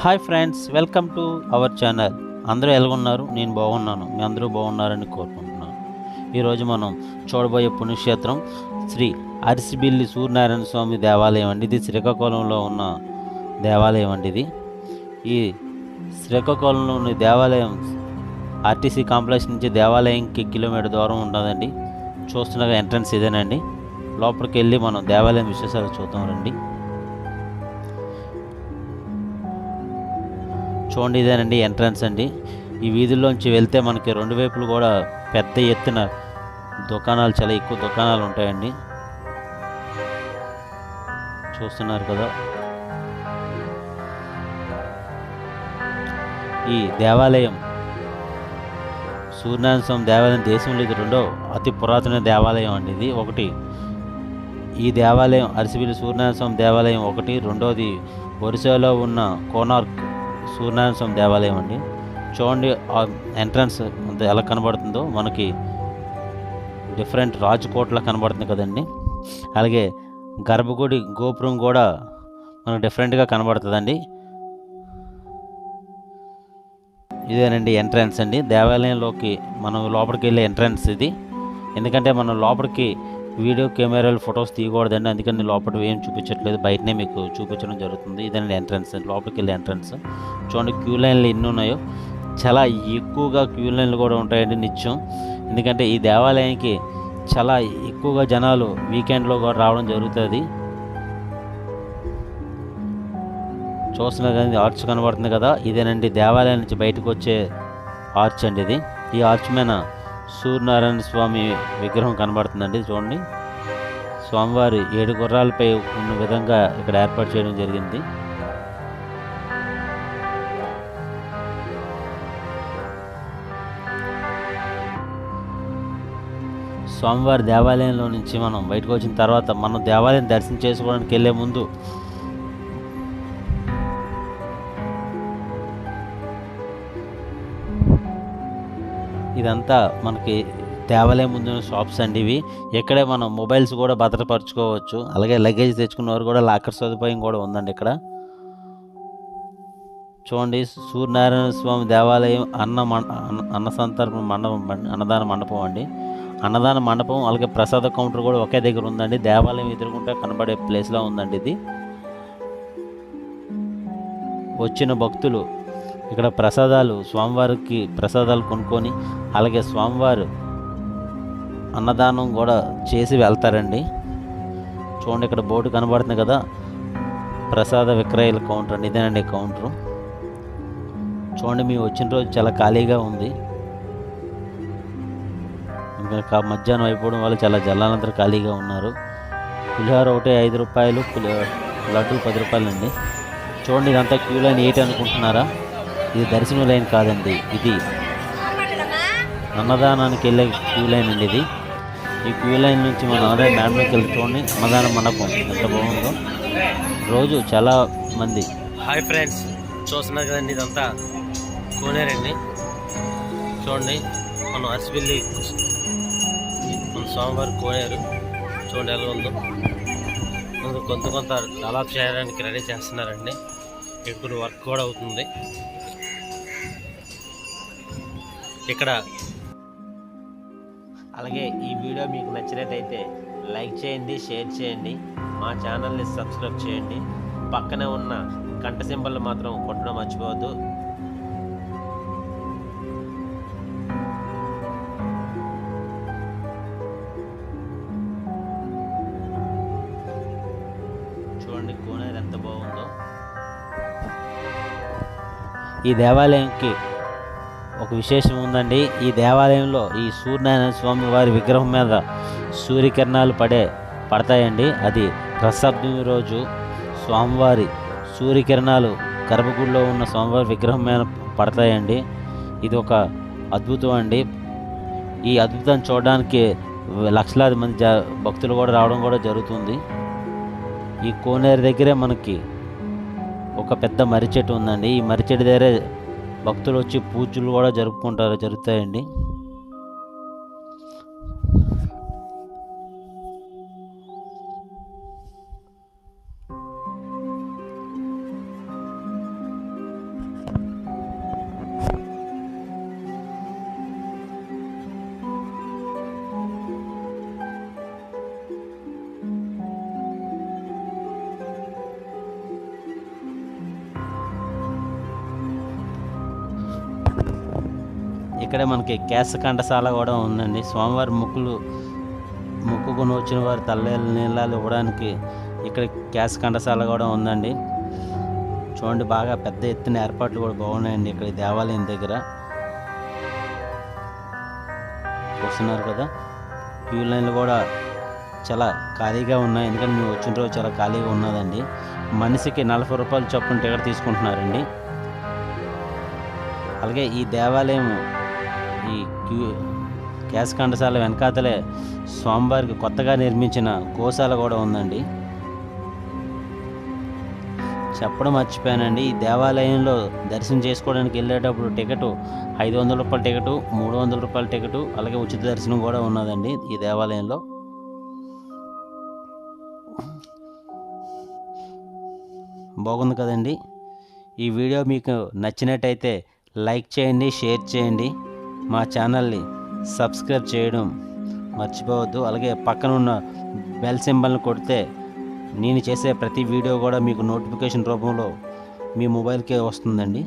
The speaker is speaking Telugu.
Hi friends welcome to our channel. అందరూ ఎలాగున్నారు? నేను బాగున్నాను. మీ అందరూ బాగున్నారని కోరుకుంటున్నాను. ఈరోజు మనం చూడబోయే పుణ్యక్షేత్రం శ్రీ అరిసిబిల్లి సూర్యనారాయణ స్వామి దేవాలయం అండి. ఇది శ్రీకాకుళంలో ఉన్న దేవాలయం అండి ఇది. ఈ శ్రీకాకుళంలోని దేవాలయం ఆర్టీసీ కాంప్లెక్స్ నుంచి దేవాలయంకి కిలోమీటర్ దూరం ఉండదండి చూస్తున్న ఎంట్రన్స్ ఇదేనండి. లోపలికి వెళ్ళి మనం దేవాలయం విశేషాలు చూద్దాం రండి. చూడండి ఇదేనండి ఎంట్రన్స్ అండి. ఈ వీధుల్లోంచి వెళ్తే మనకి రెండు వైపులు కూడా పెద్ద ఎత్తున దుకాణాలు చాలా ఎక్కువ దుకాణాలు ఉంటాయండి. చూస్తున్నారు కదా. ఈ దేవాలయం సూర్యనారాయణ స్వామి దేవాలయం దేశంలో ఇది రెండో అతి పురాతన దేవాలయం అండి ఇది. ఒకటి ఈ దేవాలయం అరిసిబిల్లి సూర్యనారాయణ స్వామి దేవాలయం ఒకటి. రెండోది ఒరిస్సాలో ఉన్న కోనార్క్ సూర్యనారాయణ స్వామి దేవాలయం అండి. చూడండి ఎంట్రన్స్ అంత ఎలా కనబడుతుందో. మనకి డిఫరెంట్ రాజకోట్ల కనబడుతుంది కదండి. అలాగే గర్భగుడి గోపురం కూడా మనకు డిఫరెంట్గా కనబడుతుందండి. ఇదేనండి ఎంట్రన్స్ అండి. దేవాలయంలోకి మనం లోపలికి వెళ్ళే ఎంట్రన్స్ ఇది. ఎందుకంటే మనం లోపలికి వీడియో కెమెరాలు ఫొటోస్ తీయకూడదండి. అందుకని లోపల ఏం చూపించట్లేదు. బయటనే మీకు చూపించడం జరుగుతుంది. ఇదండి ఎంట్రన్స్. లోపలికి వెళ్ళే ఎంట్రన్స్. చూడండి క్యూ లైన్లు ఎన్ని ఉన్నాయో. చాలా ఎక్కువగా క్యూ లైన్లు కూడా ఉంటాయండి నిత్యం. ఎందుకంటే ఈ దేవాలయానికి చాలా ఎక్కువగా జనాలు వీకెండ్లో కూడా రావడం జరుగుతుంది. చూస్తున్నా కానీ ఆర్చ్ కనబడుతుంది కదా. ఇదేనండి దేవాలయం నుంచి బయటకు వచ్చే ఆర్చ్ అండి ఇది. ఈ ఆర్చ్ మీద సూర్యనారాయణ స్వామి విగ్రహం కనబడుతుందండి చూడండి. స్వామివారి ఏడు గుర్రాలపై ఉన్న విధంగా ఇక్కడ ఏర్పాటు చేయడం జరిగింది. స్వామివారి దేవాలయంలో నుంచి మనం బయటకు వచ్చిన తర్వాత మనం దేవాలయం దర్శనం చేసుకోవడానికి వెళ్ళే ముందు ఇదంతా మనకి దేవాలయం ముందు షాప్స్ అండి ఇవి. ఇక్కడే మనం మొబైల్స్ కూడా భద్రపరచుకోవచ్చు. అలాగే లగేజ్ తెచ్చుకున్నవారు కూడా లాకర్ సదుపాయం కూడా ఉందండి ఇక్కడ. చూడండి సూర్యనారాయణ స్వామి దేవాలయం అన్న అన్న- సంతర్పణ మండపం అన్నదాన మండపం అండి. అన్నదాన మండపం అలాగే ప్రసాద కౌంటర్ కూడా ఒకే దగ్గర ఉందండి. దేవాలయం ఎదుర్కొంటే కనబడే ప్లేస్లో ఉందండి ఇది. వచ్చిన భక్తులు ఇక్కడ ప్రసాదాలు స్వామివారికి ప్రసాదాలు కొనుక్కొని అలాగే స్వామివారు అన్నదానం కూడా చేసి వెళ్తారండి. చూడండి ఇక్కడ బోర్డు కనబడుతుంది కదా. ప్రసాద విక్రయాల కౌంటర్ అండి ఇదేనండి కౌంటరు. చూడండి మేము వచ్చిన రోజు చాలా ఖాళీగా ఉంది. ఇంకా మధ్యాహ్నం అయిపోవడం వల్ల చాలా జల్లాలందరూ ఖాళీగా ఉన్నారు. పులిహోర ఒకటి ఐదు రూపాయలు పులి లడ్డు పది రూపాయలు అండి చూడండి ఇదంతా క్యూ లైన్ ఏంటి అనుకుంటున్నారా? ఇది దర్శనం లైన్ కాదండి ఇది అన్నదానానికి వెళ్ళే క్యూ లైన్ అండి ఇది. ఈ క్యూ లైన్ నుంచి మనం ఆదాయ మ్యామ్లోకి వెళ్ళి అన్నదాన మండపం ఎంత బాగుందో. రోజు చాలా మంది. హాయ్ ఫ్రెండ్స్ చూస్తున్నారు కదండి ఇదంతా కోనేరండి చూడండి మనం అరసిబిల్లి మన స్వామివారి కోనేరు. చూడండి ఎలా ఉందో. కొంత కొంత దాదాపు చేయడానికి రెడీ చేస్తున్నారండి. ఇప్పుడు వర్క్ కూడా అవుతుంది. ఇక్కడ. అలాగే ఈ వీడియో మీకు నచ్చినట్టయితే లైక్ చేయండి షేర్ చేయండి మా ఛానల్ని సబ్స్క్రైబ్ చేయండి. పక్కనే ఉన్న గంట సింబల్ మాత్రం కొట్టడం మర్చిపోవద్దు. చూడండి కోనేరు ఎంత బాగుందో. ఈ దేవాలయంకి ఒక విశేషం ఉందండి. ఈ దేవాలయంలో ఈ సూర్యనారాయణ స్వామి వారి విగ్రహం మీద సూర్యకిరణాలు పడే పడతాయండి. అది రసబ్దమి రోజు స్వామివారి సూర్యకిరణాలు గర్భగుడిలో ఉన్న స్వామివారి విగ్రహం మీద పడతాయండి. ఇది ఒక అద్భుతం అండి. ఈ అద్భుతాన్ని చూడడానికి లక్షలాది మంది జ భక్తులు కూడా రావడం కూడా జరుగుతుంది. ఈ కోనేరు దగ్గరే మనకి ఒక పెద్ద మర్రి చెట్టు ఉందండి. ఈ మర్రి చెట్టు దగ్గరే భక్తులు వచ్చి పూజలు కూడా జరుపుకుంటారు జరుగుతాయండి. ఇక్కడే మనకి కేశకంఠశాల కూడా ఉందండి. స్వామివారి ముక్కులు ముక్కుకుని వచ్చిన వారి తల్లేళ్ళ నీళ్ళాలు ఇవ్వడానికి ఇక్కడ కేశకంఠశాల కూడా ఉందండి. చూడండి బాగా పెద్ద ఎత్తున ఏర్పాట్లు కూడా బాగున్నాయండి ఇక్కడ దేవాలయం దగ్గర. చూస్తున్నారు కదా క్యూ లైన్లు కూడా చాలా ఖాళీగా ఉన్నాయి. ఎందుకంటే మేము వచ్చిన రోజు చాలా ఖాళీగా ఉన్నదండి. మనిషికి నలభై రూపాయలు చొప్పున టికెట్ తీసుకుంటున్నారండి. అలాగే ఈ దేవాలయం ఈ క్యూ కేశ వెనకాతలే స్వామివారికి కొత్తగా నిర్మించిన గోశాల కూడా ఉందండి. చెప్పడం మర్చిపోయానండి. ఈ దేవాలయంలో దర్శనం చేసుకోవడానికి వెళ్ళేటప్పుడు టికెట్ ఐదు వందల రూపాయల టికెట్ మూడు వందల రూపాయల టికెట్ అలాగే ఉచిత దర్శనం కూడా ఉన్నదండి ఈ దేవాలయంలో. బాగుంది కదండి. ఈ వీడియో మీకు నచ్చినట్టయితే లైక్ చేయండి షేర్ చేయండి. మా ఛానల్ని సబ్స్క్రైబ్ చేయడం మర్చిపోవద్దు. అలాగే పక్కన ఉన్న బెల్ సింబల్ని కొడితే నేను చేసే ప్రతి వీడియో కూడా మీకు నోటిఫికేషన్ రూపంలో మీ మొబైల్కే వస్తుందండి.